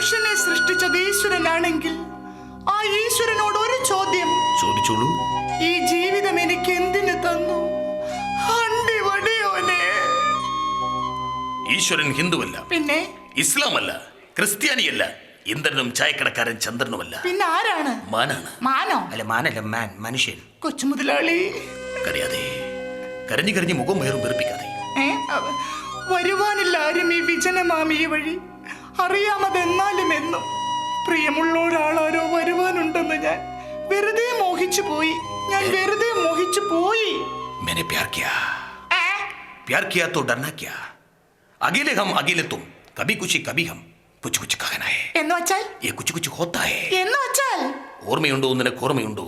മനുഷ്യനെ സൃഷ്ടിച്ചത് ഈശ്വരനാണെങ്കിൽ ആ ഈശ്വരനോട് ഒരു ചോദ്യം. ചോദിച്ചോളൂ. ഈ ജീവിതം എനിക്ക് എന്തിനു തന്നു? ഈശ്വരൻ ഹിന്ദുവല്ല. പിന്നെ? ഇസ്ലാം അല്ല ക്രിസ്ത്യാനിയല്ല. ഇന്ദ്രനും ചായക്കടക്കാരൻ ചന്ദ്രനുമല്ല. പിന്നെ ആരാണ്? മാനാണ്. മാനോ? അല്ല മാനല്ല മാൻ മനുഷ്യൻ. കൊച്ചു മുതലാളി. കരയാതെ. കരഞ്ഞു കരഞ്ഞ് മുഖം വേറും വെറുപ്പിക്കാതെ. വരുവാനില്ല ആരും ഈ വിജനമാമിയ വഴി അറിയാമതെന്നാലും എന്നും പ്രിയമുള്ള ഒരാളാരോ വരുവാനുണ്ടെന്ന് ഞാൻ വെറുതെ മോഹിച്ചു പോയി ഞാൻ വെറുതെ മോഹിച്ചു പോയി मैंने प्यार किया ഏ, प्यार किया तो डरना क्या अकेले हम अकेले तुम कभी कुछ कभी हम कुछ कुछ कहना है എന്ന് വച്ചാൽ ये कुछ कुछ होता है എന്ന് വച്ചാൽ ഓർമ്മയുണ്ടോ നിനക്ക് ഓർമ്മയുണ്ടോ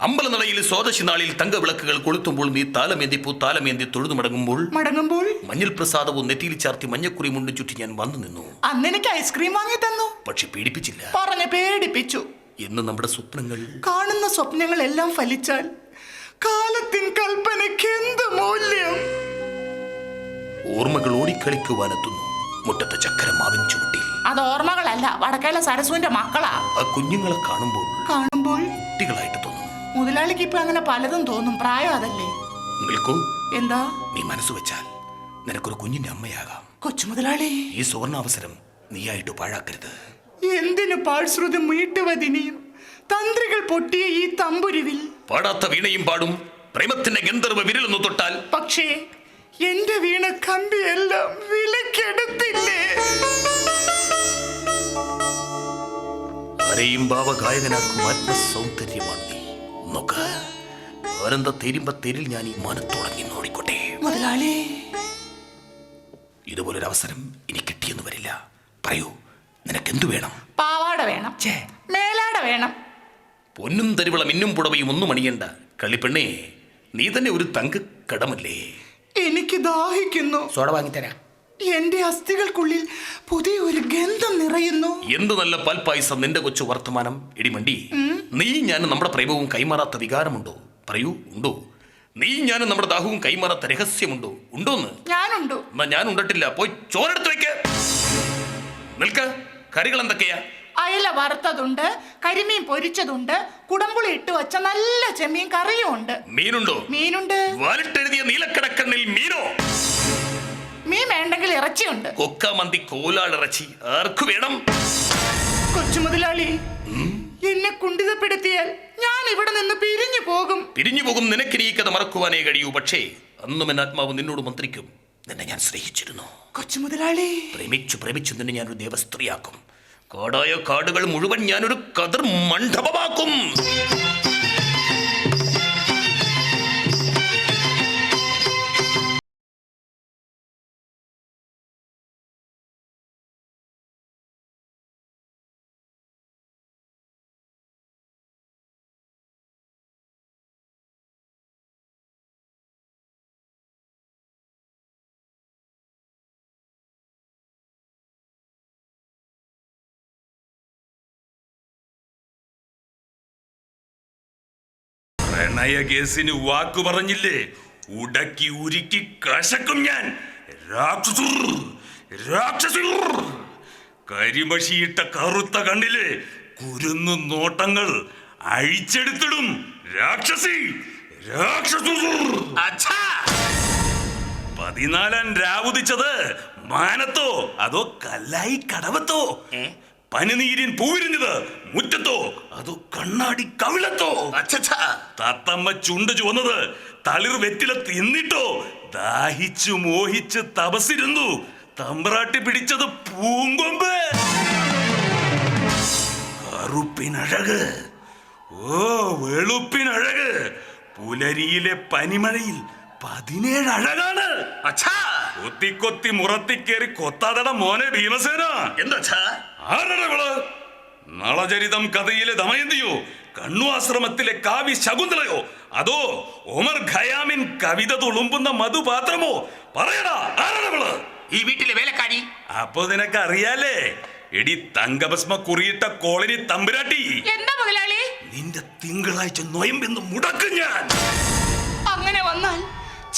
അമ്പലനടയിൽ സ്വാദശി നാളിൽ തങ്കവിളക്കുകൾ കൊളുത്തുമ്പോൾ നീ താലമേന്തി പൂ താലമേന്തി തൊഴുതു മടങ്ങുമ്പോൾ മടങ്ങുമ്പോൾ മഞ്ഞൾ പ്രസാദവും നെറ്റിയിൽ ചാർത്തി മഞ്ഞക്കുറി മുണ്ടും ചുറ്റി ഞാൻ വന്നു നിന്നു. അന്നെനിക്ക് ഐസ്ക്രീം വാങ്ങി തന്നു. പക്ഷെ പേടിപ്പിച്ചില്ല. പറഞ്ഞു പേടിപ്പിച്ചു. ഇന്ന് നമ്മുടെ സ്വപ്നങ്ങൾ. കാണുന്ന സ്വപ്നങ്ങൾ എല്ലാം ഫലിച്ചാൽ കാലത്തിൻ കൽപ്പനയ്ക്ക് എന്ത് മൂല്യം? ഓർമ്മകൾ ഓടിക്കളിക്കുവാനെത്തുന്നു. മുറ്റത്തെ ചക്കരമാവിൻ ചുവട്ടിൽ. അത് ഓർമ്മകളല്ല. വടക്കേല സരസുവിന്റെ മക്കളാ. ആ കുഞ്ഞുങ്ങളെ കാണുമ്പോൾ കാണുമ്പോൾ കുട്ടികളായിട്ട് മുതലാളിക്ക് ഇപ്പൊ അങ്ങനെ പലതും തോന്നും. പ്രായം അതല്ലേ? നിൽക്കൂ. എന്താ? നീ മനസ്സ് വെച്ചാൽ നിനക്കൊരു കുഞ്ഞിന്റെ അമ്മയാകാം. കൊച്ചു മുതലാളി. ഈ സുവർണാവസരം നീയായിട്ട് പാഴാക്കരുത്. എന്തിനു പാഴ്ശ്രുതം മീട്ടുവതിനെയും? തന്ത്രികൾ പൊട്ടിയ ഈ തമ്പുരുവിൽ. പാടാത്ത വീണയും പാടും. പ്രേമത്തിന്റെ ഗന്ധർവ വിരലൊന്നു തൊട്ടാൽ പക്ഷേ എന്റെ വീണ കമ്പിയെല്ലാം വിലക്കെടുത്തില്ലേ? ആരെയും ഭാവഗായകനാക്കും ആത്മസൗന്ദര്യമാണ് നോക്ക്. അവരെന്താ തെരുമ്പ തെരിൽ ഞാൻ ഈ മനത്തുടങ്ങി നോടിക്കോട്ടെ. മുതലാളി. ഇതുപോലൊരു അവസരം ഇനി കിട്ടിയെന്ന് വരില്ല. പറയൂ നിനക്കെന്തു വേണം? പാവാട വേണം. മേലാട വേണം. പൊന്നും തരിവള മിന്നും പുടവയും ഒന്നും അണിയണ്ട. കളിപ്പെണ്ണേ നീ തന്നെ ഒരു തങ്ക കടമല്ലേ എനിക്ക് ദാഹിക്കുന്നു. സോഡ വാങ്ങിത്തരാം. എന്റെ അസ്ഥികൾക്കുള്ളിൽ പുതിയൊരു ഗന്ധം നിറയുന്നു. എന്ത് നല്ല പൽപ്പായസം നിന്റെ കൊച്ചു വർത്തമാനം. ഇടിമണ്ടി നീ ഞാൻ നമ്മുടെ പ്രേമവും കൈമാറാത്ത വികാരമുണ്ടോ? പറയൂ ഉണ്ടോ? നീ ഞാൻ നമ്മുടെ ദാഹവും കൈമാറാത്ത രഹസ്യമുണ്ടോ? ഉണ്ടോന്ന്? ഞാനുണ്ടോ? എന്നാ ഞാൻ ഉണ്ടട്ടില്ല. പോയി ചോരെടുത്ത് വെക്ക്. നിൽക്ക. കറികൾ എന്തൊക്കെയാ? അയല വറുത്തതുണ്ട് കരിമീൻ പൊരിച്ചതുണ്ട് കുടമ്പുളി ഇട്ട് വെച്ച നല്ല ചെമ്മീൻ കറിയും ഉണ്ട്. മീനുണ്ടോ? മീനുണ്ട്. വാലിട്ടെഴുതിയ നീലക്കടക്കണ്ണിൽ മീനോ? മീൻ വേണ്ടെങ്കിൽ ഇറച്ചിയുണ്ട്. കൊക്കമന്തി കോലാളിറച്ചി ആർക്കു വേണം? കൊച്ചു മുതലാളി എന്നെ കുണ്ടിതപ്പെടുത്തിയാൽ ഞാൻ ഇവിടെ നിന്ന് പിരിഞ്ഞു പോകും. പിരിഞ്ഞു പോകും നിനക്കിനി ഈ കഥ മറക്കുവാനേ കഴിയൂ. പക്ഷേ അന്നും എന്റെ ആത്മാവ് നിന്നോട് മന്ത്രിക്കും. നിന്നെ ഞാൻ സ്നേഹിച്ചിരുന്നു. കൊച്ചു മുതലാളി പ്രേമിച്ചു പ്രേമിച്ചു നിന്നെ ഞാനൊരു ദേവസ്ത്രീയാക്കും. കാടായ കാടുകൾ മുഴുവൻ ഞാനൊരു കതിർ മണ്ഡപമാക്കും പ്രണയ കേസിന് വാക്കു പറഞ്ഞില്ലേ? ഉടക്കി ഉരുക്കി കശക്കും ഞാൻ. കരിമഷിയിട്ട കറുത്ത കണ്ണിലെ കുരുന്നു നോട്ടങ്ങൾ അഴിച്ചെടുത്തിടും. രാക്ഷസി പതിനാലാൻ പതിനാലാം രാവുദിച്ചത് മാനത്തോ അതോ കല്ലായി കടവത്തോ? പനിനീരിൻ പൂവിരിഞ്ഞത് മുറ്റത്തോ? അതോ കണ്ണാടി കവിളത്തോ? തത്തമ്മ ചുണ്ട് ചുവന്നത് തളിർ വെറ്റില തിന്നിട്ടോ? ദാഹിച്ചു മോഹിച്ച് തപസിരുന്നു തമ്പ്രാട്ടി പിടിച്ചത് പൂങ്കൊമ്പ്. കറുപ്പിനഴക്. ഓ വെളുപ്പിനഴക്. പുലരിയിലെ പനിമഴയിൽ പതിനേഴ് അഴകാണ് കൊത്തി കൊത്തി മുറത്തിക്കേറി കൊത്താതട മോനെ ഭീമസേന. എന്താ ആരടവൾ? നളചരിതം കഥയിലെ ദമയന്തിയോ? കണ്ണു ആശ്രമത്തിലെ കാവ്യ ശകുന്തളയോ? അതോ ഒമർ ഖയാമിൻ കവിത തുളുമ്പുന്ന മധുപാത്രമോ? പറയടാ ആരടവൾ? ഈ വീട്ടിലെ വേലക്കാരി. അപ്പൊ നിനക്ക് അറിയാലേ എടി തങ്കഭസ്മ കുറിയിട്ട കോളനി തമ്പുരാട്ടി. എന്താ മുതലാളി? നിന്റെ തിങ്കളാഴ്ച നൊയമ്പെന്ന് മുടക്കും ഞാൻ. അങ്ങനെ വന്നാൽ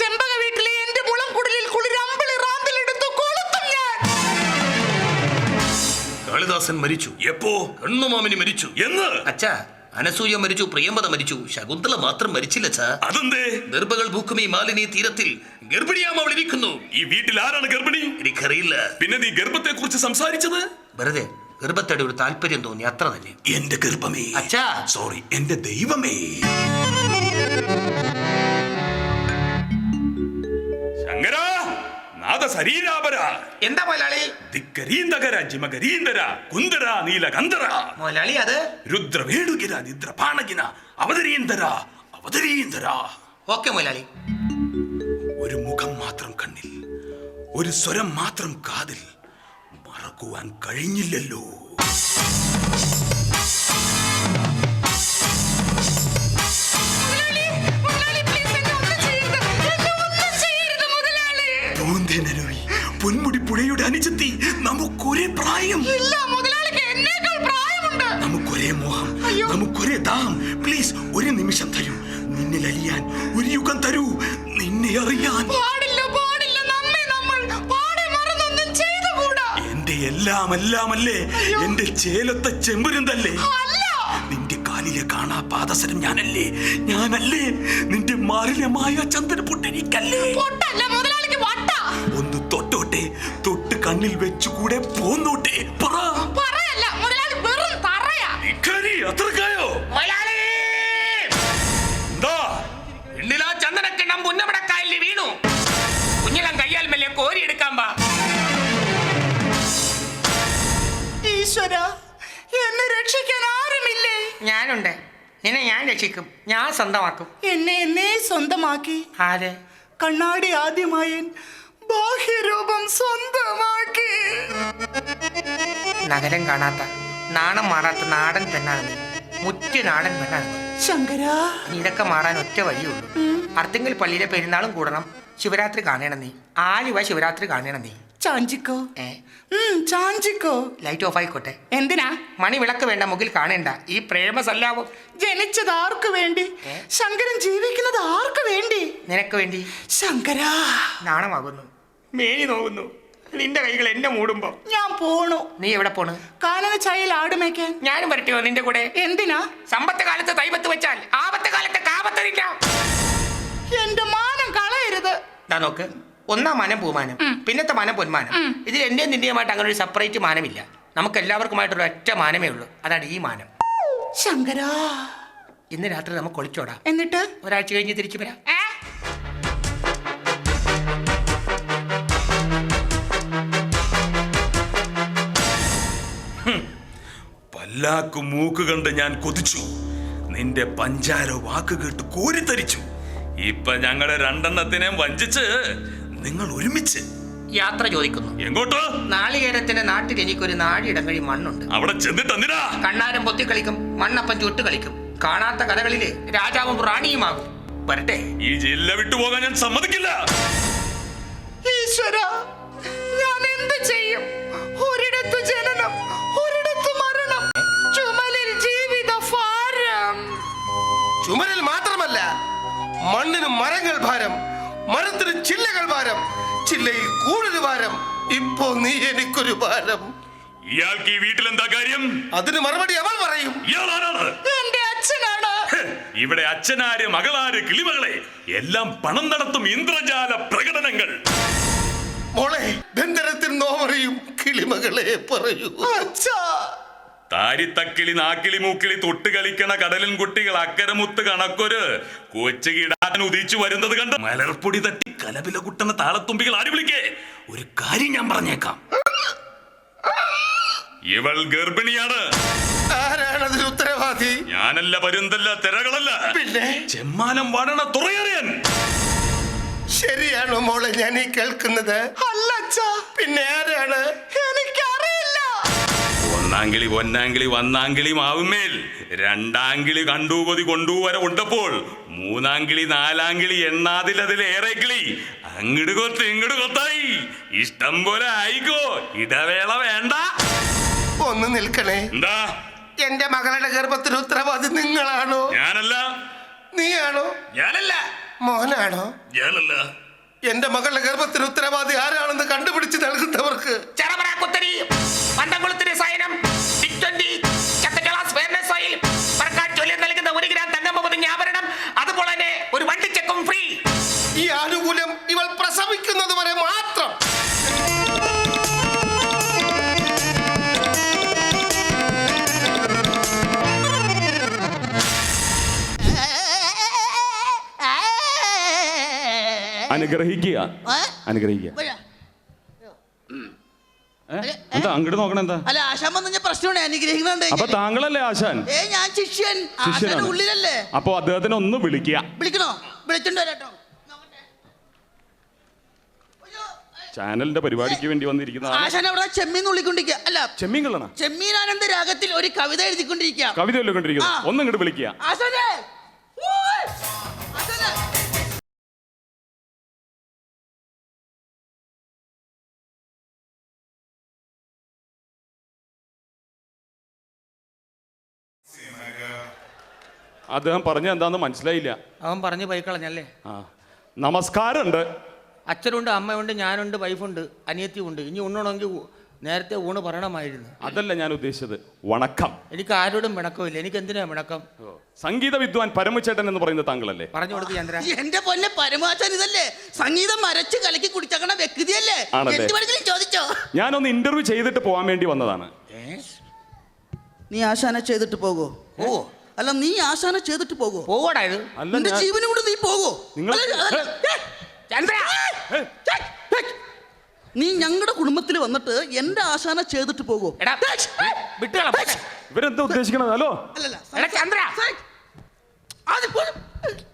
ചെമ്പക വീട്ടിലെ എന്റെ മുളം കുടലിൽ കുളിരമ്പിളി ഇതിഹാസൻ മരിച്ചു. എപ്പോ? കണ്ണുമാമിനി മരിച്ചു. എന്ന്? അച്ഛാ അനസൂയ മരിച്ചു പ്രിയമ്പത മരിച്ചു. ശകുന്തള മാത്രം മരിച്ചില്ല അതെന്തേ? ഗർഭകൾ ഭൂക്കുമി മാലിനി തീരത്തിൽ ഗർഭിണിയാം അവൾ ഇരിക്കുന്നു. ഈ വീട്ടിൽ ആരാണ് ഗർഭിണി? എനിക്കറിയില്ല. പിന്നെ നീ ഗർഭത്തെ കുറിച്ച് സംസാരിച്ചത്? വെറുതെ ഗർഭത്തോടെ ഒരു താല്പര്യം തോന്നി അത്ര തന്നെ. എന്റെ ഗർഭമേ. അച്ഛാ. സോറി എന്റെ ദൈവമേ. നാദ ശരീരാപര. എന്താ മുതലാളി? ദിക്കരീന്തകര ജിമകരീന്തര കുന്ദര നീലകന്ധര മുതലാളി അത്? ನಿದ್ರ ಪಾಣಗಿನ അവതരീന്തര അവതരീന്തര ഓക്കെ മുതലാളി. ഒരു മുഖം മാത്രം കണ്ണിൽ ഒരു സ്വരം മാത്രം കാതിൽ മറക്കുവാൻ കഴിഞ്ഞില്ലല്ലോ. ദാഹം പ്ലീസ് ഒരു നിമിഷം തരൂ. നിന്നെ അലിയാൻ ഒരു യുഗം തരൂ. നിന്നെ അറിയാൻ. എന്റെ എല്ലാം എല്ലാം അല്ലേ എന്റെ ചേലത്തെ ചെമ്പുരുന്തല്ലേ? നിന്റെ കാലിലെ കാണാ പാദസരം ഞാനല്ലേ? ഞാനല്ലേ? നിന്റെ മാറിലെ മായ ചന്ദന പൊട്ടെനിക്കല്ലേ ഒന്ന് തൊട്ടോട്ടെ. തൊട്ട് കണ്ണിൽ വെച്ചുകൂടെ പോന്നോട്ടെ. പറ. ഈശ്വര എന്നെ രക്ഷിക്കാൻ ആരുമില്ലേ? ഞാനുണ്ട്. നിന്നെ ഞാൻ രക്ഷിക്കും. ഞാൻ സ്വന്തമാക്കും. എന്നെ എന്നെ സ്വന്തമാക്കി. ആരെ? കണ്ണാടി ആദ്യമായി ബാഹ്യരൂപം സ്വന്തമാക്കി. നഗരം കാണാത്ത നാണം മാറാത്ത നാടൻ പെണ്ണാണ് നീ. മുറ്റ നാടൻ പെണ്ണാണ് നീ. ശങ്കരാ. നീ ഇതൊക്കെ മാറാൻ ഒറ്റ വഴിയുള്ളൂ. അർത്തിങ്കൽ പള്ളിയിലെ പെരുന്നാളും കൂടണം. ശിവരാത്രി കാണണം നീ. ആലുവ ശിവരാത്രി കാണണം നീ. ചാഞ്ചിക്കോ? ചാഞ്ചിക്കോ? ലൈറ്റ് ഓഫ് ആയിക്കോട്ടെ. എന്തിനാ? മണി വിളക്ക് വേണ്ട മുകിൽ കാണേണ്ട. ഈ പ്രേമസല്ലാവും. ജനിച്ചത് ആർക്ക് വേണ്ടി? ശങ്കരൻ ജീവിക്കുന്നത് ആർക്ക് വേണ്ടി? നിനക്ക് വേണ്ടി. ശങ്കരാ. നാണമാകുന്നു. മേനി നോവുന്നു. നിന്റെ കൈകൾ എന്നെ മൂടുമ്പോ ഞാൻ പോണു. നീ എവിടെ പോണു? കാനന ചായയിൽ ആടുമേക്കാൻ ഞാനും വരട്ടെയോ നിന്റെ കൂടെ. എന്തിനാ? സമ്പത്ത് കാലത്ത് തൈപത്ത് വെച്ചാൽ ആപത്ത് കാലത്ത് കാപത്തതില്ല എന്റെ മാനം കളയരുത്. നോക്ക്. ഒന്നാം മാനം പൂമാനം പിന്നത്തെ മാനം പൊന്മാനം. ഇതിൽ എന്റെയും നിന്റെയുമായിട്ട് അങ്ങനെ ഒരു സെപ്പറേറ്റ് മാനമില്ല. നമുക്ക് എല്ലാവർക്കുമായിട്ടൊരു ഒറ്റ മാനമേ ഉള്ളൂ. അതാണ് ഈ മാനം. ശങ്കരാ. ഇന്ന് രാത്രി നമുക്ക് ഒളിച്ചോടാം. എന്നിട്ട്? ഒരാഴ്ച കഴിഞ്ഞ് തിരിച്ചു വരാം? പല്ലാക്കു മൂക്ക് കണ്ട് ഞാൻ കൊതിച്ചു. നിന്റെ പഞ്ചാര വാക്ക് കേട്ട് കോരിത്തരിച്ചു. ഇപ്പൊ ഞങ്ങളെ രണ്ടെണ്ണത്തിനെ വഞ്ചിച്ച് നിങ്ങൾ ഒരുമിച്ച്. യാത്ര ചോദിക്കുന്നു. എങ്ങോട്ട്? നാളികേരത്തിന്റെ നാട്ടിൽ എനിക്കൊരു നാടിയിടം കഴി മണ്ണുണ്ട്. അവിടെ ചെന്നിട്ട് എന്തിനാ? കണ്ണാരം പൊത്തി കളിക്കും മണ്ണപ്പം ചുട്ട് കളിക്കും. കാണാത്ത കഥകളിലെ രാജാവും റാണിയുമാകും. വരട്ടെ. ഈ ജില്ല വിട്ടുപോകാൻ ഞാൻ സമ്മതിക്കില്ല. ഈശ്വര ഞാൻ എന്ത് ചെയ്യും? ഒരിടത്ത് ജനനം ഒരിടത്ത് മരണം. ചുമലിൽ ജീവിത ഭാരം. ചുമരിൽ മാത്രമല്ല മണ്ണിന് മരങ്ങൾ ഭാരം. മരത്തിന് ചില്ലകൾ ഭാരം ചില്ലയിൽ കൂടുതൽ ഭാരം. ഇപ്പോ നീ എനിക്കൊരു ഭാരം. ഇയാൾക്ക് ഈ വീട്ടിൽ എന്താ കാര്യം? അതിന് മറുപടി അവൾ പറയും. എന്റെ അച്ഛനാണ്. ഇവിടെ അച്ഛനാര് മകളാര് കിളിമകളെ എല്ലാം പണം നടത്തും ഇന്ദ്രജാല പ്രകടനങ്ങൾ. മോളെ ബന്ധനത്തിൽ നോവറിയും കിളിമകളെ പറയൂ. അച്ഛാ. താരിത്തക്കിളി നാക്കിളി മൂക്കിളി തൊട്ട് കളിക്കണ കടലിൻ കുട്ടികൾ അക്കരമുത്ത് കണക്കൊരു കൊച്ചു കിടാൻ ഉദിച്ചു വരുന്നത് കണ്ട് മലർപ്പൊടി തട്ടി കലപില കുട്ടണ താളത്തുമ്പികൾ ആര് വിളിക്കേ? ഒരു കാര്യം ഞാൻ പറഞ്ഞേക്കാം. ഇവൾ ഗർഭിണിയാണ്. ആരാണ് അതിന് ഉത്തരവാദി? ഞാനല്ല പരുന്തല്ല തിരകളല്ല. പിന്നെ? ചെമ്മാനം വാടണ തുറയറിയൻ. ശരിയാണോ മോളെ ഞാൻ ഈ കേൾക്കുന്നത്. അല്ല പിന്നെ ആരാണ്? എനിക്കറിയില്ല ഒന്നാങ്കിളി പൊന്നാങ്കിളി വന്നാങ്കിളി മാവുമേൽ. രണ്ടാങ്കിളി കണ്ടൂപതി കൊണ്ടുവരെ ഉണ്ടപ്പോൾ. മൂന്നാങ്കിളി നാലാങ്കിളി എണ്ണാതിൽ അതിലേറെ കിളി. അങ്ങട് കൊത്ത് ഇങ്ങട് കൊത്തായി. ഇഷ്ടം പോലെ ആയിക്കോ. ഇടവേള വേണ്ട. ഒന്ന് നിൽക്കണേ. എന്താ? എന്റെ മകളുടെ ഗർഭത്തിന് ഉത്തരവാദി നിങ്ങളാണോ? ഞാനല്ല. നീയാണോ? ഞാനല്ല. മോഹനാണോ ഞാനല്ല. എന്റെ മകളുടെ ഗർഭത്തിന് ഉത്തരവാദി ആരാണെന്ന് കണ്ടുപിടിച്ച് നൽകുന്നവർക്ക്. ചെറപറ കുത്തരി പന്തംകുളത്തിന് ഒരു വണ്ടിച്ചക്കും ഫ്രീ ഈ ആനുകൂല്യം ഇവൾ പ്രസവിക്കുന്നത് വരെ മാത്രം അനുഗ്രഹിക്കുക അനുഗ്രഹിക്കുക എന്താ അങ്ങോട്ട് നോക്കണ എന്താ? അല്ല ആശാൻ വന്നു പ്രശ്നമാണ് അനുഗ്രഹിക്കുന്നുണ്ട് അപ്പൊ താങ്കളല്ലേ ആശാൻ? ഏ ഞാൻ ശിഷ്യൻ. ആശാന്റെ ഉള്ളിലല്ലേ? അപ്പൊ അദ്ദേഹത്തിനെ ഒന്ന് വിളിക്കുക. വിളിക്കണോ? വിളിച്ചോണ്ട് വരാട്ടോ ചാനലിന്റെ പരിപാടിക്ക് വേണ്ടി വന്നിരിക്കുന്ന ആശാൻ അവിടെ ചെമ്മീൻ ഉള്ളിക്കൊണ്ടിരിക്കുക. അല്ല ചെമ്മീൻ കള്ളണ ചെമ്മീനാനന്ദ രാഗത്തിൽ ഒരു കവിത എഴുതിക്കൊണ്ടിരിക്കുക. കവിത എഴുതിക്കൊണ്ടിരിക്കുക ഒന്നും ഒന്ന് ഇങ്ങോട്ട് വിളിക്കുക. ആശാനെ അദ്ദേഹം പറഞ്ഞ എന്താന്ന് മനസ്സിലായില്ല. അവൻ പറഞ്ഞ് പോയിക്കളഞ്ഞല്ലേ ആ. നമസ്കാരമുണ്ട്. അച്ഛനുണ്ട് അമ്മയുണ്ട് ഞാനുണ്ട് വൈഫുണ്ട് അനിയത്തിയുണ്ട് ഇനി ഉണ്ണണമെങ്കിൽ നേരത്തെ ഊണ് പറയണമായിരുന്നു. അതല്ല ഞാൻ ഉദ്ദേശിച്ചത്. വണക്കം. എനിക്ക് ആരോടും വിണക്കമില്ല. എനിക്ക് എന്തിനാ വിണക്കം? സംഗീത വിദ്വാൻ പരമചേട്ടൻ എന്ന് പറയുന്നത് താങ്കളല്ലേ? പറഞ്ഞു കൊടുക്ക് ചന്ദ്ര. എന്റെ പൊന്നെ പരമാചാൻ ഇതല്ലേ? സംഗീതം മരച്ച് കലക്കി കുടിച്ചക്കണ വ്യക്തിയല്ലേ? ആണല്ലേ? എന്ത് വേണമെങ്കിലും ചോദിച്ചോ. ഞാനൊന്ന് ഇന്റർവ്യൂ ചെയ്തിട്ട് പോകാൻ വേണ്ടി വന്നതാണ്. നീ ആശാന ചെയ്തിട്ട് പോകോ. ഓ. അല്ല നീ ആശാന ചെയ്തിട്ട് പോകോ. പോവാടാ ഇത്. അല്ല നിന്റെ ഞാൻ ജീവനും കൂടെ നീ പോകോ. നിങ്ങൾ- ചന്ദ്ര! നീ ഞങ്ങളുടെ കുടുംബത്തിൽ വന്നിട്ട് എന്റെ ആശാന ചെയ്തിട്ട് പോകോ. എടാ വിട്ടുകള. ഇവരെന്താ ഉദ്ദേശിക്കണത്? ഹലോ? അല്ലല്ല എടാ, ചന്ദ്ര.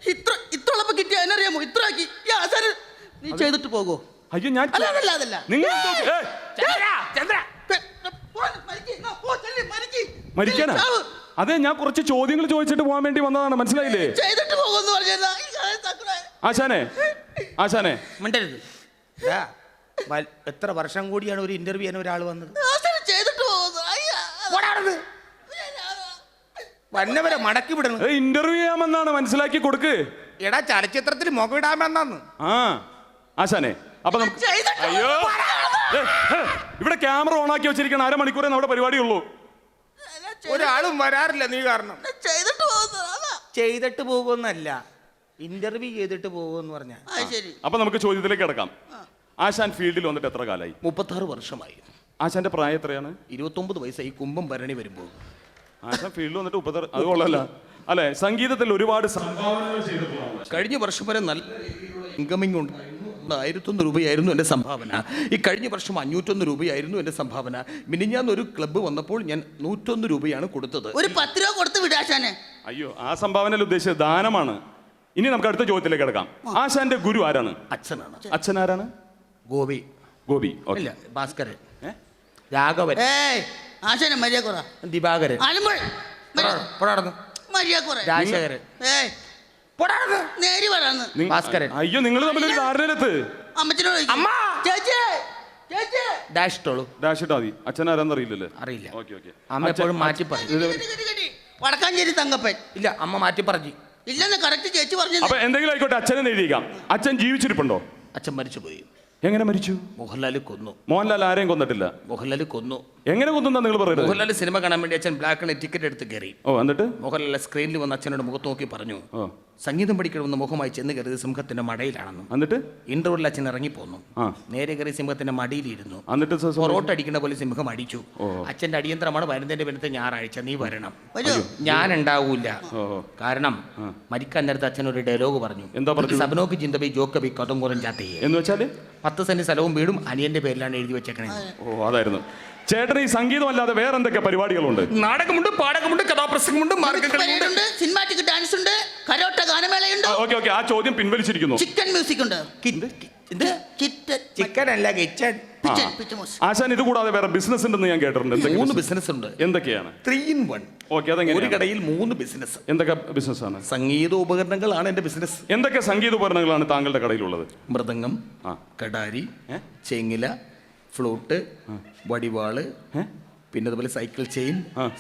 ഇത്ര ഇത്ര ഉള്ളപ്പോ കിട്ടിയ എന്നറിയാമോ? ഇത്ര ആക്കി ഈ ആശാന് നീ ചെയ്തിട്ട് പോകോ. അയ്യോ ഞാൻ അല്ല അതല്ല അതല്ല. നിങ്ങൾ എന്തോ- ഏയ്, ചന്ദ്ര ചന്ദ്ര. പോ, മരിക്ക്. പോ, ചെല്ല്, മരിക്ക്. മരിക്കാനാ? ചെല്ല്, ചാവ്. അതെ ഞാൻ കുറച്ച് ചോദ്യങ്ങൾ ചോദിച്ചിട്ട് പോകാൻ വേണ്ടി വന്നതാണ്. മനസ്സിലായില്ലേ? ചെയ്തിട്ട് പോകുമെന്ന് പറഞ്ഞാ. ആശാനെ ആശാനെ. മിണ്ടരുത്. വൽ- എത്ര വർഷം കൂടിയാണ് ഒരു ഇന്റർവ്യൂ ചെയ്യാൻ ഒരാൾ വന്നത്? ആശാന് ചെയ്തിട്ട് പോകുന്നു അയ്യാ. പോടാ വന്നവരെ മടക്കി വിടണം. ഇന്റർവ്യൂ ചെയ്യാമെന്നാണ് മനസ്സിലാക്കി കൊടുക്ക്. എടാ ചലച്ചിത്രത്തിൽ മുഖമിടാമെന്നാന്ന് ആ ആശാനെ അപ്പൊ നമുക്ക് ചെയ്തിട്ട് അയ്യോ. ഏ, ഏ, ഇവിടെ ക്യാമറ ഓൺ ആക്കി വെച്ചിരിക്കണം അരമണിക്കൂറേ നമ്മുടെ പരിപാടിയുള്ളൂ. അല്ല, ചെയ്തിട്ട് ഒരാളും വരാറില്ല നീ കാരണം. ചെയ്തിട്ട് പോകുന്നു അതാ. ചെയ്തിട്ട് പോകുമെന്നല്ല ഇന്റർവ്യൂ ചെയ്തിട്ട് പോകുമെന്ന് പറഞ്ഞ. അപ്പൊ നമുക്ക് ചോദ്യത്തിലേക്ക് കിടക്കാം. ആശാൻ ഫീൽഡിൽ വന്നിട്ട് എത്ര കാലായി? മുപ്പത്താറ് വർഷമായി. ആശാന്റെ പ്രായം എത്രയാണ്? ഇരുപത്തൊമ്പത് വയസ്സായി കുംഭം ഭരണി വരുമ്പോൾ ആശാൻ ഫീൽഡിൽ വന്നിട്ട് മുപ്പത്താറ് അത് കൊള്ളല്ല അല്ലെ സംഗീതത്തിൽ ഒരുപാട് സംഭാവനകൾ ചെയ്തിട്ടുള്ള കഴിഞ്ഞ വർഷം വരെ നല്ല ഇൻകമിംഗ് ഉണ്ട്. ആയിരത്തൊന്ന് രൂപയായിരുന്നു എന്റെ സംഭാവന. ഈ കഴിഞ്ഞ വർഷം അഞ്ഞൂറ്റൊന്ന് രൂപയായിരുന്നു എന്റെ സംഭാവന. മിനിഞ്ഞാന്ന് ഒരു ക്ലബ്ബ് വന്നപ്പോൾ ഞാൻ നൂറ്റൊന്ന് രൂപയാണ് കൊടുത്തത്. ഒരു പത്ത് രൂപ കൊടുത്ത് വിടാശാനെ അയ്യോ ആ സംഭാവനയിൽ ഉദ്ദേശിച്ചത് ദാനമാണ്. ഇനി നമുക്ക് അടുത്ത ചോദ്യത്തിലേക്ക് കിടക്കാം. ആശാന്റെ ഗുരു ആരാണ്? അച്ഛനാണ്. അച്ഛൻ ആരാണ്? ഗോപി. ഗോപി ഓക്കേ. ഇല്ല ഭാസ്കരൻ? രാഘവൻ. ഏയ് ആശാനെ മര്യാദ കുറ. ദിവാകരൻ മര്യാദ കുറ. രാജശേഖരൻ. ഏയ്. നേരി നിങ്ങ- ഭാസ്കരൻ. അയ്യോ നിങ്ങൾ തമ്മിൽ ഒരു ധാരണയിലെത്ത്. അമ്മച്ചിനോട് അമ്മ! ചേച്ചി! ചേച്ചി! ഡാഷ് ഇട്ടോളൂ. ഡാഷ് ഇട്ടാ മതി. അച്ഛൻ ആരാന്ന് അറിയില്ലല്ലേ അറിയില്ല. Okay okay. അമ്മ എപ്പോഴും മാറ്റി കെട്ടി. വടക്കാഞ്ചേരി തങ്കപ്പൻ. ഇല്ല അമ്മ മാറ്റി പറഞ്ഞു. ഇല്ലെന്ന് കറക്റ്റ് ചേച്ചി പറഞ്ഞു അപ്പൊ എന്തെങ്കിലും ആയിക്കോട്ടെ അച്ഛനെ എഴുതിക്കാം അച്ഛൻ ജീവിച്ചിരിപ്പുണ്ടോ? അച്ഛൻ മരിച്ചു പോയി എങ്ങനെ മരിച്ചു? മോഹൻലാൽ കൊന്നു. മോഹൻലാൽ ആരെയും കൊന്നിട്ടില്ല. മോഹൻലാൽ കൊന്നു. എങ്ങനെ കുത്തുന്ന നിങ്ങൾ പറയുന്നത്? മോഹൻലാൽ സിനിമ കാണാൻ വേണ്ടി അച്ഛൻ ബ്ലാക്ക് ആൻഡ് ടിക്കറ്റ് എടുത്ത് കയറി. ഓ എന്നിട്ട്? മോഹൻലാൽ സ്ക്രീനിൽ വന്ന അച്ഛനോട് മുഖത്ത് നോക്കി പറഞ്ഞു ഓ. സംഗീതം പഠിക്കണമെന്ന് മുഖമായി ചെന്ന് കയറി സിംഹത്തിന്റെ മടയിലാണെന്നും. എന്നിട്ട്? ഇന്റർവെല്ലിൽ അച്ഛൻ ഇറങ്ങി പോന്നു നേരെ കയറി സിംഹത്തിന്റെ മടിയിലിരുന്നു. എന്നിട്ട് സ- സ- പൊറോട്ട അടിക്കുന്ന പോലെ സിംഹം അടിച്ചു. അച്ഛന്റെ അടിയന്തരമാണ് വരുന്നതിന്റെ പിന്നത്തെ ഞായറാഴ്ച നീ വരണം. വരൂ ഞാൻ ഉണ്ടാവൂല ഓ. ഓ. കാരണം മരിക്കാൻ നേരത്തെ അച്ഛൻ ഒരു ഡയലോഗ് പറഞ്ഞു. എന്താ പറഞ്ഞു? സബനോക്ക് ചിന്തബി ജോക്കബി കുറഞ്ഞ ചാത്തയെ. എന്ന് വെച്ചാൽ? പത്ത് സെന്റ് സ്ഥലവും വീടും അനിയന്റെ പേരിലാണ് എഴുതി വെച്ചേക്കണേ. ഓ അതായിരുന്നു. ചേട്ടൻ ഈ സംഗീതം അല്ലാതെ വേറെ എന്തൊക്കെ പരിപാടികളുണ്ട്? നാടകമുണ്ട് പാടകമുണ്ട് കഥാപ്രസംഗമുണ്ട് മാർഗക്കളിയുണ്ട് ഉണ്ട് സിനിമാറ്റിക് ഡാൻസ് ഉണ്ട് കരോട്ട ഗാനമേളയുണ്ട്. ഓക്കെ ഓക്കെ ആ ചോദ്യം പിൻവലിച്ചിരിക്കുന്നു. ചിക്കൻ മ്യൂസിക് ഉണ്ട് ചിക്കൻ അല്ല കിച്ചൺ. ആശാൻ ഇത് കൂടാതെ വേറെ ബിസിനസ് ഉണ്ടെന്ന് ഞാൻ കേട്ടിട്ടുണ്ട്. മൂന്ന് ബിസിനസ് ഉണ്ട്. എന്തൊക്കെയാണ്? ത്രീ ഇൻ വൺ ഓക്കെ ഒരു കടയിൽ മൂന്ന് ബിസിനസ് എന്തൊക്കെ ബിസിനസ് ആണ്? സംഗീത ഉപകരണങ്ങളാണ് എന്റെ ബിസിനസ് എന്തൊക്കെ സംഗീത ഉപകരണങ്ങളാണ് താങ്കളുടെ കടയിലുള്ളത്? മൃദംഗം കടാരി? ചെങ്ങില ഫ്ലൂട്ട് വടിവാൾ പിന്നെ അതുപോലെ സൈക്കിൾ ചെയിൻ.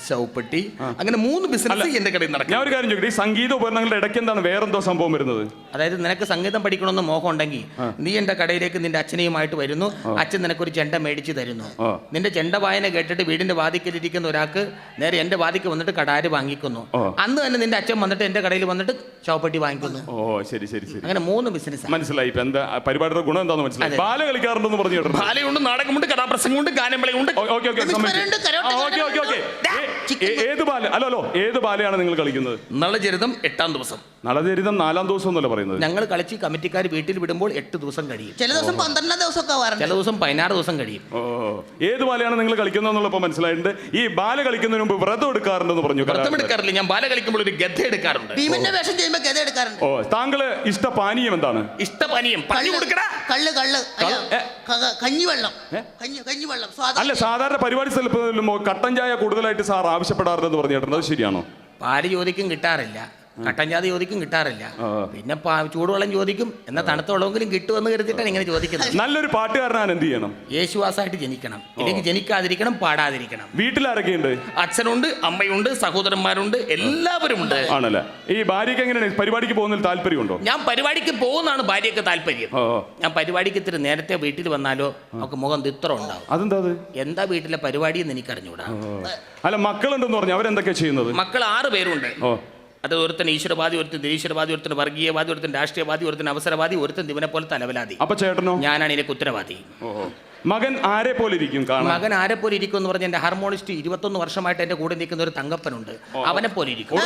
ശവപ്പെട്ടി അങ്ങനെ മൂന്ന് ബിസിനസ് എന്റെ കടയിൽ ഞാൻ ഒരു കാര്യം ചോദിക്കട്ടെ? ഈ സംഗീത ഉപകരണങ്ങളുടെ ഇടയ്ക്ക് എന്താണ് വേറെന്തോ സംഭവം വരുന്നത്? അതായത് നിനക്ക് സംഗീതം പഠിക്കണമെന്ന് മോഹം ഉണ്ടെങ്കിൽ നീ എന്റെ കടയിലേക്ക് നിന്റെ അച്ഛനെയുമായിട്ട് വരുന്നു. അച്ഛൻ നിനക്കൊരു ചെണ്ട മേടിച്ചു തരുന്നു. നിന്റെ ചെണ്ട വായന കേട്ടിട്ട് വീടിന്റെ വാതിക്കലിരിക്കുന്ന ഒരാൾക്ക് നേരെ എന്റെ വാതിക്ക് വന്നിട്ട് കടാര് വാങ്ങിക്കുന്നു. അന്ന് തന്നെ നിന്റെ അച്ഛൻ വന്നിട്ട് എന്റെ കടയിൽ വന്നിട്ട് ചോപ്പട്ടി വാങ്ങിക്കുന്നു. ഓ ശരി ശരി ശരി. അങ്ങനെ മൂന്ന് ബിസിനസ് മനസ്സിലായി. ഇപ്പൊ എന്താ പരിപാടിയുടെ ഗുണം എന്താന്ന് മനസ്സിലായി. ബാല കളിക്കാറുണ്ടെന്ന് പറഞ്ഞു കേട്ടിട്ടുണ്ട്. ബാലയുണ്ട് നാടകമുണ്ട് കഥാപ്രസംഗമുണ്ട് ഗാനമേളയുണ്ട്. ഓക്കെ ഓക്കെ ഓക്കെ ഓക്കെ ഏത് ബാല? അല്ലോ അല്ലോ ഏത് ബാലയാണ് നിങ്ങൾ കളിക്കുന്നത്? നളചരിതം എട്ടാം ദിവസം. നളചരിതം നാലാം ദിവസം എന്നല്ല പറയുന്നത്? ഞങ്ങൾ കളിച്ച് കമ്മിറ്റിക്കാർ വീട്ടിൽ വിടുമ്പോൾ എട്ട് ദിവസം കഴിയും. ചില ദിവസം പന്ത്രണ്ടാം ദിവസമൊക്കെ ചില ദിവസം പതിനാറ് ദിവസം കഴിയും. ഓ ഏത് ബാലയാണ് നിങ്ങൾ കളിക്കുന്നതെന്നുള്ളപ്പോൾ മനസ്സിലായിട്ടുണ്ട്. ഈ ബാല കളിക്കുന്നതിന് മുമ്പ് വ്രതം എടുക്കാറുണ്ടെന്ന് പറഞ്ഞു വ്രതം കലാകാരൻ. എടുക്കാറില്ല. ഞാൻ ബാല കളിക്കുമ്പോൾ ഒരു ഗദ്ധ എടുക്കാറുണ്ട്. ഭീമന്റെ വേഷം ചെയ്യുമ്പോൾ ഗത എടുക്കാറുണ്ട്. ഓ താങ്കൾ ഇഷ്ട പാനീയം എന്താണ്? ഇഷ്ട പാനീയം പറഞ്ഞു കൊടുക്കടാ. കള്ള് കള്ള്. അല്ല, ഏ? ക- കഞ്ഞിവെള്ളം. ഏ? കഞ്ഞി കഞ്ഞിവെള്ളം. അല്ല സാധാരണ പരിപാടി സ്ഥലത്തും കട്ടൻ ചായ കൂടുതലായിട്ട് സാർ ആവശ്യപ്പെടാറുണ്ടെന്ന് പറഞ്ഞു കേട്ടോ അത് ശരിയാണോ? പാൽ ചോദിക്കും കിട്ടാറില്ല. കട്ടൻ ജാതി ചോദിക്കും കിട്ടാറില്ല. പിന്നെ പാ- ചൂടുവെള്ളം ചോദിക്കും എന്നാൽ തണുത്ത വെള്ളമെങ്കിലും കിട്ടുമെന്ന് കരുതിയിട്ടാണ് ഇങ്ങനെ ചോദിക്കുന്നത്. നല്ലൊരു പാട്ടുകാരനാണ് എന്ത് ചെയ്യണം? യേശുവാസായിട്ട് ജനിക്കണം. ഇല്ലെങ്കിൽ ജനിക്കാതിരിക്കണം പാടാതിരിക്കണം. വീട്ടിലാരൊക്കെയുണ്ട്? അച്ഛനുണ്ട് അമ്മയുണ്ട് സഹോദരന്മാരുണ്ട് എല്ലാവരും ഉണ്ട് ആണല്ലേ? ഈ ഭാര്യക്ക് എങ്ങനെയാണ്? പരിപാടിക്ക് പോകുന്നതിൽ താല്പര്യമുണ്ടോ? ഞാൻ പരിപാടിക്ക് പോകുന്നതാണ് ഭാര്യയ്ക്ക് താല്പര്യം. ഓ ഓ. ഞാൻ പരിപാടിക്ക് ഇത്തിരി നേരത്തെ വീട്ടിൽ വന്നാലോ നമുക്ക് മുഖം ഇത്ര ഉണ്ടാവും അതെന്താ അത്? എന്താ വീട്ടിലെ പരിപാടി എന്ന് എനിക്കറിഞ്ഞൂടാ. അല്ല മക്കളുണ്ടെന്ന് പറഞ്ഞു അവരെന്തൊക്കെയാ ചെയ്യുന്നത്? മക്കൾ ആറ് പേരുണ്ട്. ഓ. അത് ഒരുത്തൻ ഈശ്വരവാദി ഒരുത്തൻ നിരീശ്വരവാദി ഒരുത്തൻ വർഗീയവാദി ഒരുത്തൻ രാഷ്ട്രീയവാദി ഒരുത്തൻ അവസരവാദി ഒരുത്തൻ ഇവനെ പോലെ തലവലാതി അപ്പൊ ചേട്ടനോ? ഞാനാണ് ഇതിനൊക്കെ ഉത്തരവാദി ഓ ഓ. മകൻ ആരെ പോലെ ഇരിക്കും കാണാൻ? മകൻ ആരെ പോലെ ഇരിക്കും എന്ന് പറഞ്ഞാൽ എന്റെ ഹാർമോണിസ്റ്റ് ഇരുപത്തൊന്ന് വർഷമായിട്ട് എന്റെ കൂടെ നിൽക്കുന്ന ഒരു തങ്കപ്പനുണ്ട്. അവനെ പോലെ ഇരിക്കും.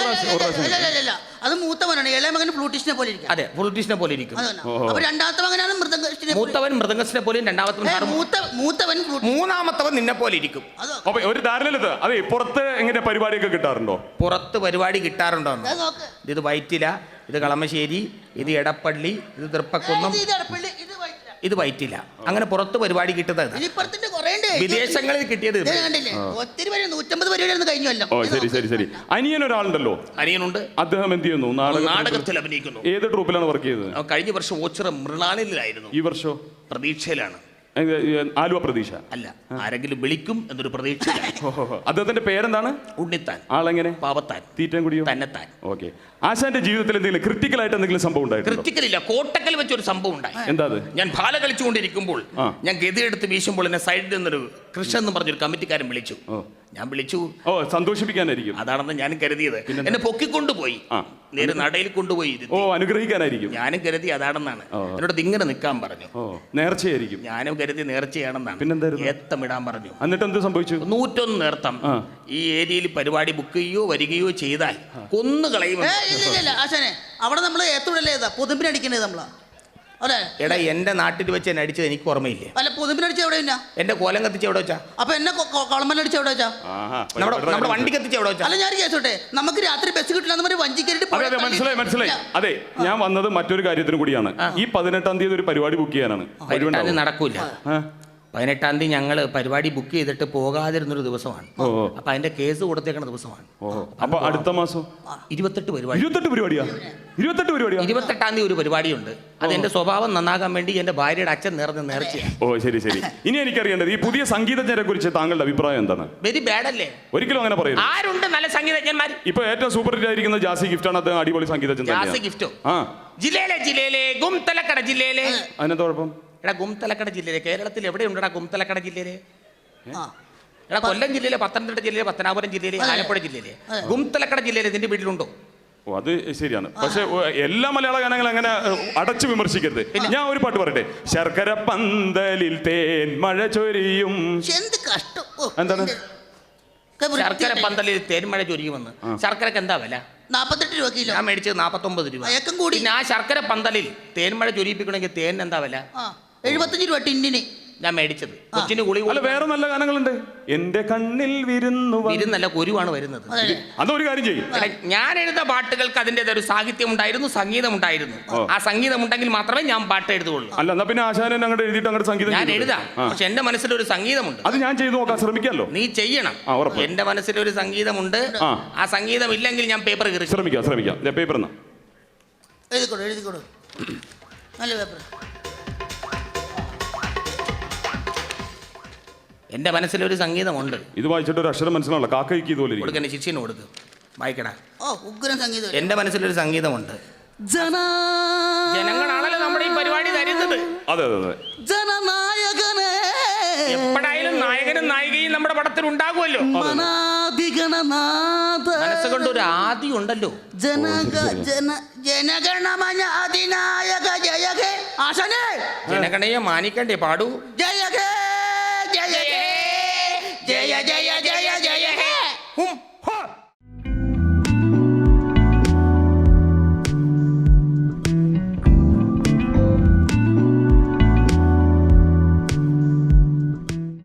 അത് മൂത്തവനാണ്. ഇളയ മകൻ ഫ്ലൂട്ടിസ്റ്റിനെ പോലെ ഇരിക്കും. അതെ ഫ്ലൂട്ടിസ്റ്റിനെ പോലെ ഇരിക്കും. അപ്പൊ രണ്ടാമത്തെ മകനാണ് മൃദംഗസ്റ്റിനെ മൂത്തവൻ മൃദംഗസ്റ്റിനെ പോലെയും രണ്ടാമത്തെ മൂത്ത മൂത്തവൻ ഫ്ലൂട്ടി മൂന്നാമത്തവൻ നിന്നെ പോലെ ഇരിക്കും. അത് അപ്പൊ ഒരു ധാരണയിലത് അതെ പുറത്ത് എങ്ങനെ പരിപാടിയൊക്കെ കിട്ടാറുണ്ടോ? പുറത്ത് പരിപാടി കിട്ടാറുണ്ടോ നോക്ക്. ഇത് വൈറ്റില ഇത് കളമശ്ശേരി ഇത് എടപ്പള്ളി ഇത് തൃപ്പക്കുന്നം ഇത് വൈറ്റില അങ്ങനെ പുറത്ത് പരിപാടി കിട്ടുന്നത് വിദേശങ്ങളിൽ കിട്ടിയത് ഒത്തിരി പേര് നൂറ്റമ്പത് പരിപാടി കഴിഞ്ഞല്ലോ ഓ ശരി ശരി ശരി. അനിയൻ ഒരാളുണ്ടല്ലോ. അനിയനുണ്ട്. അദ്ദേഹം എന്ത് ചെയ്യുന്നു? നാടക നാടകത്തിൽ അഭിനയിക്കുന്നു. ഏത് ട്രൂപ്പിലാണ് വർക്ക് ചെയ്തത്? കഴിഞ്ഞ വർഷം ഓച്ചിറ മൃണാലിലായിരുന്നു ഈ വർഷം? പ്രതീക്ഷയിലാണ്. ആലുവ പ്രതീക്ഷ. അല്ല ആരെങ്കിലും വിളിക്കും എന്നൊരു പ്രതീക്ഷ ഓഹോ. അദ്ദേഹത്തിന്റെ പേരെന്താണ്? ഉണ്ണിത്താൻ. ആളെങ്ങനെ? പാവത്താൻ. തീറ്റം കുടിയോ? തന്നെത്താൻ. ഓക്കെ. ആശാന്റെ ജീവിതത്തിൽ എന്തെങ്കിലും ക്രിട്ടിക്കൽ ആയിട്ട് എന്തെങ്കിലും സംഭവം ക്രിട്ടിക്കൽ ഇല്ല. കോട്ടക്കൽ വെച്ചൊരു സംഭവം ഉണ്ടായി. എന്താ അത്? ഞാൻ ഭാല കളിച്ചുകൊണ്ടിരിക്കുമ്പോൾ ഞാൻ ഗതിയെടുത്ത് വീശുമ്പോൾ എന്നെ സൈഡിൽ നിന്നൊരു കൃഷ്ണൻ എന്ന് പറഞ്ഞൊരു കമ്മിറ്റിക്കാരൻ വിളിച്ചു. ഞാൻ വിളിച്ചു. ഓ സന്തോഷിപ്പിക്കാനായിരിക്കും. അതാണെന്ന് ഞാൻ കരുതിയത്. എന്നെ പൊക്കിക്കൊണ്ടുപോയി. നേരെ നടയിൽ കൊണ്ടുപോയി ഓ. അനുഗ്രഹിക്കാനായിരിക്കും. ഞാനും കരുതി അതാണെന്നാണ്. എന്നോട് ഇങ്ങനെ നിൽക്കാൻ പറഞ്ഞു. നേർച്ചയായിരിക്കും. ഞാനും കരുതി നേർച്ചയാണെന്നാണ്. പിന്നെന്തായിരുന്നു? ഇടാൻ പറഞ്ഞു. എന്നിട്ട് എന്ത് സംഭവിച്ചു? നൂറ്റൊന്ന് നേർത്തം. ഈ ഏരിയയിൽ പരിപാടി ബുക്ക് ചെയ്യുകയോ വരികയോ ചെയ്താൽ കൊന്നു കളയുമെന്ന് ഇല്ല ആശാനെ അവിടെ നമ്മൾ ഏത്തുടല്ലേ ഏതാ അടിക്കണേ നമ്മളാ. എടാ എന്റെ നാട്ടിൽ വെച്ച് എന്നെ അടിച്ചത് എനിക്ക് ഓർമ്മയില്ലേ? അല്ല പുതുമ്പിനടിച്ച എവിടെ ഇല്ല എന്റെ കോലം കത്തിച്ച് എവിടെ വെച്ചാ? അപ്പൊ എന്നെ കൊളമല്ലടിച്ച എവിടെ വെച്ചാ? ആഹാ, നമ്മുടെ വണ്ടി കത്തിച്ച് എവിടെ വെച്ചാ? അല്ല ഞാൻ കേസോട്ടെ നമുക്ക് രാത്രി ബസ് കിട്ടില്ല എന്ന് പറഞ്ഞ് വഞ്ചിക്കേറിട്ട് അതെ അതെ മനസ്സിലായി മനസ്സിലായി. അതെ ഞാൻ വന്നത് മറ്റൊരു കാര്യത്തിന് കൂടിയാണ്. ഈ പതിനെട്ടാം തീയതി ഒരു പരിപാടി ബുക്ക് ചെയ്യാനാണ്. നടക്കൂല. പതിനെട്ടാം തീയതി ഞങ്ങൾ പരിപാടി ബുക്ക് ചെയ്തിട്ട് പോകാതിരുന്നൊരു ദിവസമാണ്. അപ്പൊ അതിന്റെ കേസ് കൊടുത്തേക്കുന്ന ദിവസമാണ്. അപ്പൊ അടുത്ത മാസം? ഇരുപത്തെട്ട് പരിപാടി. ഇരുപത്തെട്ട് പരിപാടിയാ? ഇരുപത്തെട്ട് പരിപാടി ഇരുപത്തെട്ടാം തീയതി ഒരു പരിപാടിയുണ്ട്. അത് എന്റെ സ്വഭാവം നന്നാകാൻ വേണ്ടി എന്റെ ഭാര്യയുടെ അച്ഛൻ നേർന്ന് നേർച്ചയാണ് ഓ ശരി ശരി. ഇനി എനിക്കറിയേണ്ടത് ഈ പുതിയ സംഗീതജ്ഞരെ കുറിച്ച് താങ്കളുടെ അഭിപ്രായം എന്താണ്? വെരി ബാഡ് അല്ലേ? ഒരിക്കലും അങ്ങനെ പറയും ആരുണ്ട് നല്ല സംഗീതജ്ഞന്മാർ? ഇപ്പൊ ഏറ്റവും സൂപ്പർ ഹിറ്റ് ആയിരിക്കുന്ന ജാസി ഗിഫ്റ്റ് ആണ് അദ്ദേഹം അടിപൊളി സംഗീതജ്ഞൻ ജാസി ഗിഫ്റ്റോ? ആ. ജില്ലയിലെ ജില്ലയിലെ ഗുംതലക്കട ജില്ലയിലെ അതിനെന്താ കുഴപ്പം? എടാ ഗുംതലക്കട ജില്ലയിലെ കേരളത്തിൽ എവിടെയുണ്ടടാ ഗുംതലക്കട ജില്ലയിലെ? ആ. എടാ കൊല്ലം ജില്ലയിലെ പത്തനംതിട്ട ജില്ലയിലെ പത്തനാപുരം ജില്ലയിലെ ആലപ്പുഴ ജില്ലയിലെ. ഗുംതലക്കട ജില്ലയിലെ നിന്റെ വീട്ടിലുണ്ടോ? ഓ അത് ശരിയാണ്. പക്ഷെ എല്ലാ മലയാള ഗാനങ്ങളും അങ്ങനെ അടച്ചു വിമർശിക്കരുത്. ഞാൻ ഒരു പാട്ട് പറയട്ടെ ശർക്കര പന്തലിൽ തേൻ മഴ ചൊരിയും. എന്ത് കഷ്ടം. ഓ, എന്താണ്? ഒക്കെ. ശർക്കര പന്തലിൽ തേന്മഴ ചൊരിയുമെന്ന് ശർക്കരക്ക് എന്താ വില? നാപ്പത്തെട്ട് രൂപ കിലോ. ഞാൻ മേടിച്ചത് നാപ്പത്തൊമ്പത് രൂപ. അയക്കം കൂടി. പിന്നെ ആ ശർക്കര പന്തലിൽ തേന്മഴ ചൊരിയിപ്പിക്കണമെങ്കിൽ തേൻ എന്താ വില? ആ. എഴുപത്തഞ്ച് രൂപ ടിന്നിന്. ഞാൻ മേടിച്ചത്. കൊച്ചിന് കുളി അല്ല വേറെ നല്ല ഗാനങ്ങളുണ്ട്. എന്റെ കണ്ണിൽ വിരുന്നു വിരുന്നല്ല കുരുവാണ് വരുന്നത്. അതെ. അതൊരു കാര്യം ചെയ്യും. ഞാൻ എഴുത പാട്ടുകൾക്ക് അതിന്റെതായ ഒരു സാഹിത്യം ഉണ്ടായിരുന്നു സംഗീതം ഉണ്ടായിരുന്നു ആ സംഗീതം ഉണ്ടെങ്കിൽ മാത്രമേ ഞാൻ പാട്ട് എഴുതുകയുള്ളൂ. അല്ല എന്നാ പിന്നെ ആശാനൻ അങ്ങോട്ട് എഴുതിയിട്ട് അങ്ങോട്ട് സംഗീതം ഞാൻ? എഴുതാം. പക്ഷെ എന്റെ മനസ്സിലൊരു സംഗീതമുണ്ട്. അത് ഞാൻ ചെയ്തു നോക്കാൻ ശ്രമിക്കാമല്ലോ. നീ ചെയ്യണം. ആ, മനസ്സിൽ എന്റെ മനസ്സിലൊരു സംഗീതമുണ്ട്. ആ. സംഗീതം ഇല്ലെങ്കിൽ ഞാൻ പേപ്പർ കയറി ശ്രമിക്കാം ശ്രമിക്കാം. ദേ പേപ്പർ എഴുതിക്കോളൂ എഴുതിക്കോളൂ നല്ല പേപ്പർ. എന്റെ മനസ്സിലൊരു സംഗീതമുണ്ട്. ഇത് വായിച്ചിട്ട് ഒരു അക്ഷരം മനസ്സിലാവില്ല. കാക്കയ്ക്ക് ഇതുപോലെ ഇരിക്കും. കൊടുക്കണ കൊടുക്ക്. വായിക്കടാ. ഓ ഉഗ്രൻ സംഗീതം എന്റെ മനസ്സിലൊരു സംഗീതമുണ്ട്. ജനാ ജനങ്ങളാണല്ലോ നമ്മുടെ ഈ പരിപാടി തരുന്നത്. അതെ അതെ അതെ. ജനനായകനെ എപ്പോഴായാലും നായകനും നായികയും നമ്മുടെ പടത്തിൽ ഉണ്ടാകുമല്ലോ. മനാധിഗണനാഥ മനസ്സുകൊണ്ട് ഒരു ആദി ഉണ്ടല്ലോ ജനക ജന ജനഗണമന ജയകേ ആശനെ ജനഗണയെ മാനിക്കണ്ടേ പാടൂ. ജയ